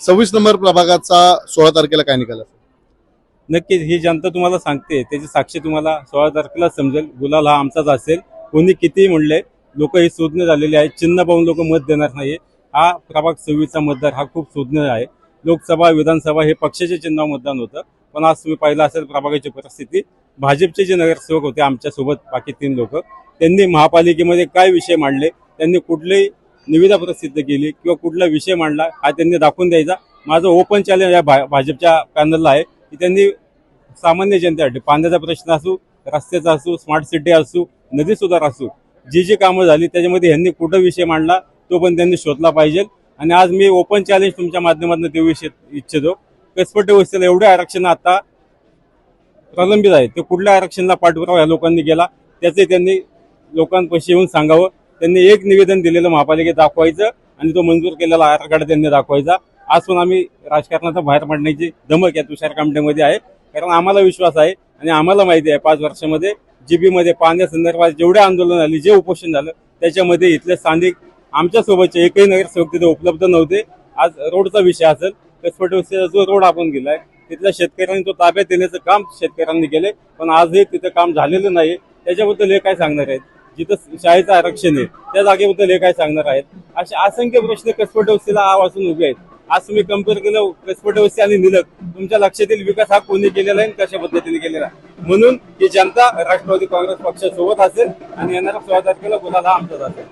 सव्वीस नंबर प्रभागाचा सोळा तारखेला काय निकाल असेल? नक्कीच ही जनता तुम्हाला सांगते त्याची साक्षी तुम्हाला सोळा तारखेला समजेल. गुलाल हा आमचाच असेल. कोणी कितीही म्हणले लोक ही शोधणे झालेली आहेत. चिन्ह पाहून लोक मत देणार नाही हा प्रभाग सव्वीसचा मतदार हा खूप शोधणे आहे. लोकसभा विधानसभा हे पक्षाचे चिन्ह मतदान होतं. पण आज तुम्ही पाहिलं असेल प्रभागाची परिस्थिती. भाजपचे जे नगरसेवक होते आमच्यासोबत बाकी तीन लोक त्यांनी महापालिकेमध्ये काय विषय मांडले? त्यांनी कुठलेही निविदा प्रसिद्ध केली किंवा कुठला विषय मांडला हा त्यांनी दाखवून द्यायचा. माझं ओपन चॅलेंज या भा भाजपच्या पॅनलला आहे की त्यांनी सामान्य जनतेसाठी पाण्याचा प्रश्न असू रस्त्याचा असू स्मार्ट सिटी असू नदी सुधार असू जी जी कामं झाली त्याच्यामध्ये ह्यांनी कुठं विषय मांडला तो पण त्यांनी शोधला पाहिजे. आणि आज मी ओपन चॅलेंज तुमच्या माध्यमातून देऊ इच्छितो. कसपट व्यवस्थेला एवढे आरक्षण आता प्रलंबित आहे. ते कुठल्या आरक्षणाला पाठपुरावा या लोकांनी केला त्याचे त्यांनी लोकांपाशी येऊन सांगावं. त्यांनी एक निवेदन दिलेलं महापालिकेत दाखवायचं आणि तो मंजूर केलेला आराखडा त्यांनी दाखवायचा. आज पण आम्ही राजकारणाचा बाहेर पडण्याची धमक या तुषार कामटेमध्ये आहे. कारण आम्हाला विश्वास आहे आणि आम्हाला माहिती आहे पाच वर्षामध्ये जीबीमध्ये पाण्यासंदर्भात जेवढे आंदोलन झाली जे उपोषण झालं त्याच्यामध्ये इथले स्थानिक आमच्यासोबतचे एकही नगरसेवक तिथे उपलब्ध नव्हते. आज रोडचा विषय असेल कसपट जो रोड आपण गेलाय तिथल्या शेतकऱ्यांनी तो ताब्यात देण्याचं काम शेतकऱ्यांनी केले पण आजही तिथं काम झालेलं नाही त्याच्याबद्दल हे काय सांगणार आहेत? जिथं शाळेचं आरक्षण आहे त्या जागेबद्दल हे काय सांगणार आहेत? असे असंख्य प्रश्न कसपट व्यवस्थेला आ वाचून उभे आहेत. आज तुम्ही कंपेअर केलं कसपट व्यवस्था आणि निलक तुमच्या लक्षात येईल विकास हा कोणी केलेला आहे आणि कशा पद्धतीने केलेला आहे? म्हणून ही जनता राष्ट्रवादी काँग्रेस पक्षासोबत असेल आणि येणाऱ्या सोळा तारखेला गुन्हा हा आमचाच असेल?